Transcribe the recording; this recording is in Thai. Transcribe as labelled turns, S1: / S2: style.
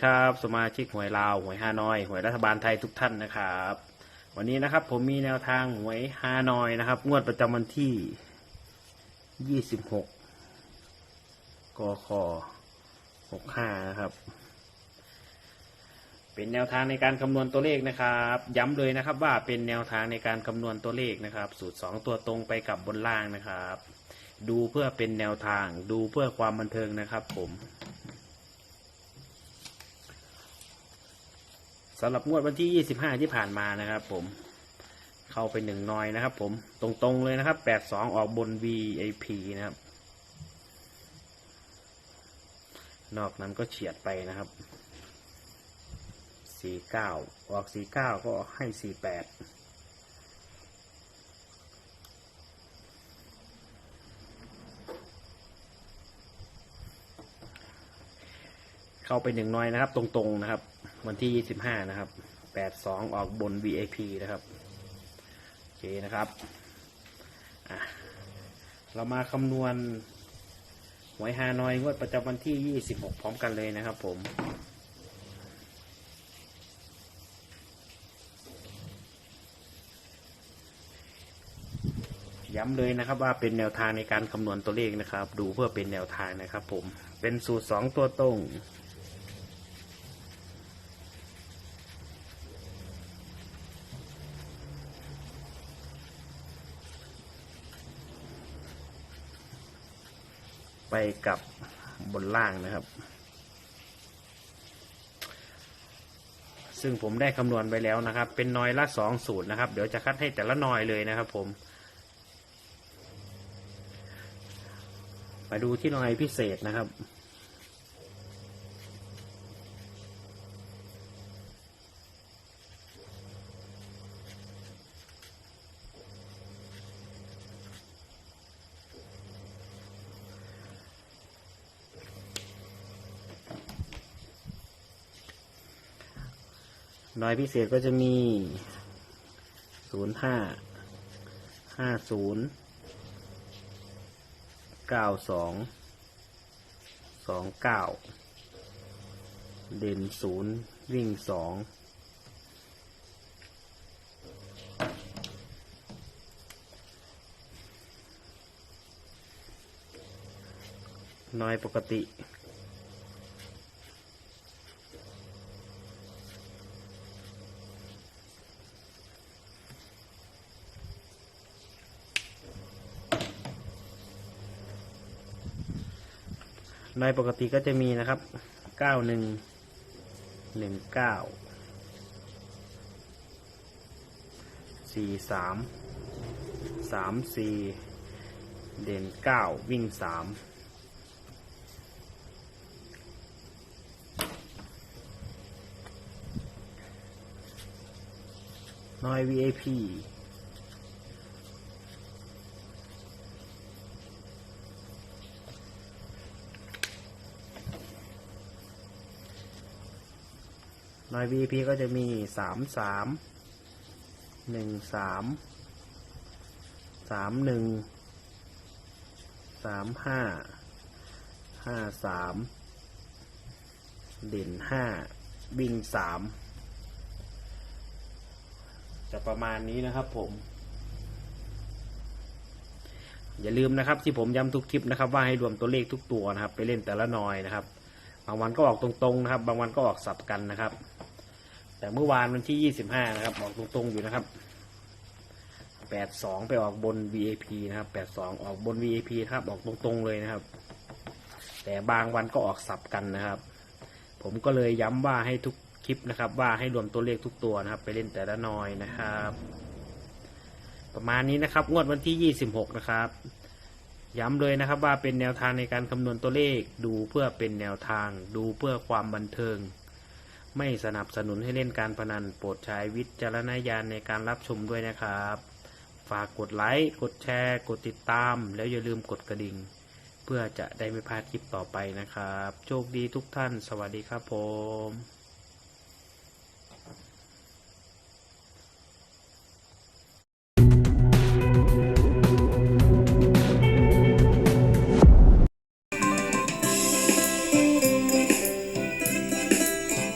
S1: ดีครับ สมาชิกหวยลาวหวยฮานอย หวยรัฐบาลไทยทุกท่านนะครับ วันนี้นะครับ ผมมีแนวทางหวยฮานอยนะครับ งวดประจำวันที่ 26 กค 65 นะครับ เป็นแนวทางในการคำนวณตัวเลขนะครับ ย้ำเลยนะครับว่าเป็นแนวทางในการคำนวณตัวเลขนะครับ สูตร 2 ตัวตรงไปกับบนล่างนะครับ ดูเพื่อเป็นแนวทาง ดูเพื่อความบันเทิงนะครับ ผม สำหรับงวดวันที่ 25 ที่ผ่านมานะครับผม เข้าไปหนึ่งนอยนะครับผม ตรงๆเลยนะครับ 82 ออกบน VIP นะครับ นอกนั้นก็เฉียดไปนะครับ 49 ออก 49 ก็ให้ 48เข้าไปหนึ่งน้อยนะครับ ตรงๆนะครับ วันที่25นะครับ82ออกบน VIP นะครับโอเคนะครับเรามาคำนวณหวยฮานอยงวดประจำวันที่ 26 พร้อมกันเลยนะครับผม ย้ำเลยนะครับว่าเป็นแนวทางในการคำนวณตัวเลขนะครับ ดูเพื่อเป็นแนวทางนะครับผม เป็นสูตรสองตัวตรง ไปกับบนล่างนะครับ ซึ่งผมได้คำนวณไปแล้วนะครับ เป็นนอยละสองสูตรนะครับ เดี๋ยวจะคัดให้แต่ละนอยเลยนะครับ ผม มาดูที่นอยพิเศษนะครับ นอยพิเศษก็จะมีศูนย์ห้าห้าศูนย์เก้าสองสองเก้าเด่นศูนย์วิ่งสองน้อยปกติ ในปกติก็จะมีนะครับเก้าหนึ่งหนึ่งเก้าสี่สามสามสี่เด่นเก้าวิ่งสามน้อย VIP หน่อย VIP ก็จะมีสามสามหนึ่งสามสามหนึ่งสามห้าห้าสามเด่นห้าวิ่งสามจะประมาณนี้นะครับผม อย่าลืมนะครับที่ผมย้ำทุกคลิปนะครับ ว่าให้รวมตัวเลขทุกตัวนะครับ ไปเล่นแต่ละนอยนะครับ บางวันก็ออกตรงๆนะครับ บางวันก็ออกสับกันนะครับ แต่เมื่อวานวันที่ 25 นะครับ ออกตรงๆอยู่นะครับ 82 ไปออกบน VAP นะครับ 82 ออกบน VAP ครับออกตรงๆเลยนะครับ แต่บางวันก็ออกสับกันนะครับ ผมก็เลยย้ำว่าให้ทุกคลิปนะครับ ว่าให้รวมตัวเลขทุกตัวนะครับ ไปเล่นแต่ละนอยนะครับ ประมาณนี้นะครับ งวดวันที่ 26 นะครับย้ำเลยนะครับว่าเป็นแนวทางในการคำนวณตัวเลขดูเพื่อเป็นแนวทาง ดูเพื่อความบันเทิง ไม่สนับสนุนให้เล่นการพนันโปรดใช้วิจารณญาณในการรับชมด้วยนะครับ ฝากกดไลค์ กดแชร์ กดติดตาม แล้วอย่าลืมกดกระดิ่ง เพื่อจะได้ไม่พลาดคลิปต่อไปนะครับ โชคดีทุกท่าน สวัสดีครับผม